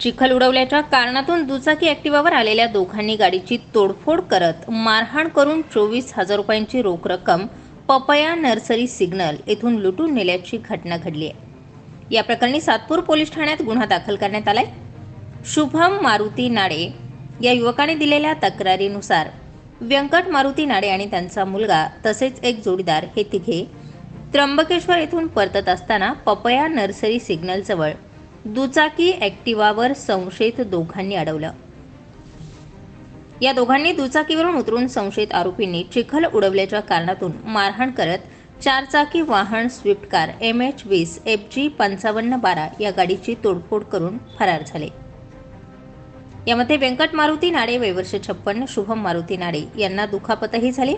चिखल उडवल्याच्या कारणातून दुचाकी ॲक्टिवावर आलेल्या दोघांनी गाडीची तोडफोड करत मारहाण करून चोवीस हजार रुपयांची रोख रक्कम पपया नर्सरी सिग्नल येथून लुटून नेल्याची घटना घडली आहे. या प्रकरणी सातपूर पोलीस ठाण्यात गुन्हा दाखल करण्यात आलाय. शुभम मारुती नाडे या युवकाने दिलेल्या तक्रारीनुसार व्यंकट मारुती नाडे आणि त्यांचा मुलगा तसेच एक जोडीदार हे तिघे त्र्यंबकेश्वर येथून परतत असताना पपया नर्सरी सिग्नलजवळ दुचाकी ॲक्टिवावर संशयित दोघांनी अडवलं. या दोघांनी दुचाकीवरून उतरून संशयित आरोपींनी चिखल उडवल्याच्या कारणातून मारहाण करत चारचाकी वाहन स्विफ्ट कार एम एच वीस एफ जी पंचावन्न बारा या गाडीची तोडफोड करून फरार झाले. यामध्ये व्यंकट मारुती नाडे वयवर्ष छप्पन्न शुभम मारुती नाडे यांना दुखापतही झाली.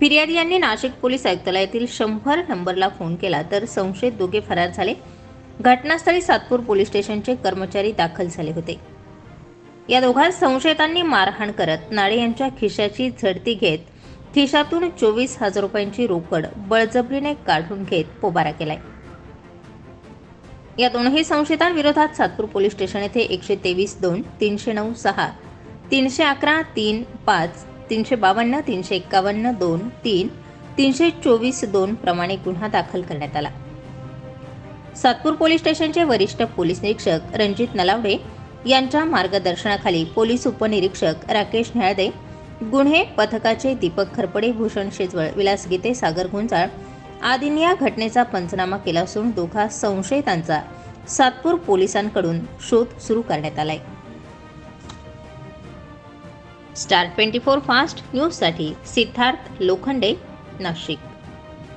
फिर्यादी यांनी नाशिक पोलीस आयुक्तालयातील शंभर नंबरला फोन केला तर संशयित दोघे फरार झाले. घटनास्थळी सातपूर पोलीस स्टेशनचे कर्मचारी दाखल झाले होते. या दोघांस संशयितांनी मारहाण करत नाळे यांच्या खिशाची झडती घेत खिशातून चोवीस हजार रुपयांची रोकड बळजबरीने काढून घेत पोबारा केलाय. या दोनही संशयितांविरोधात सातपूर पोलीस स्टेशन येथे एकशे तेवीस दोन तीनशे नऊ सहा तीनशे अकरा तीन पाच तीनशे बावन्न तीनशे एक्कावन्न दोन तीन तीनशे चोवीस दोन प्रमाणे गुन्हा दाखल करण्यात आला. सातपूर पोलीस स्टेशनचे वरिष्ठ पोलीस निरीक्षक रणजित नलावडे यांच्या मार्गदर्शनाखाली पोलीस उपनिरीक्षक राकेश न्याळदे गुन्हे पथकाचे दीपक खरपडे भूषण शेजवळ विलास गीते सागर गुंजाळ आदींनी या घटनेचा पंचनामा केला असून दोघा संशयितांचा सातपूर पोलिसांकडून शोध सुरू करण्यात आलाय. स्टार ट्वेंटी फोर फास्ट न्यूजसाठी सिद्धार्थ लोखंडे नाशिक.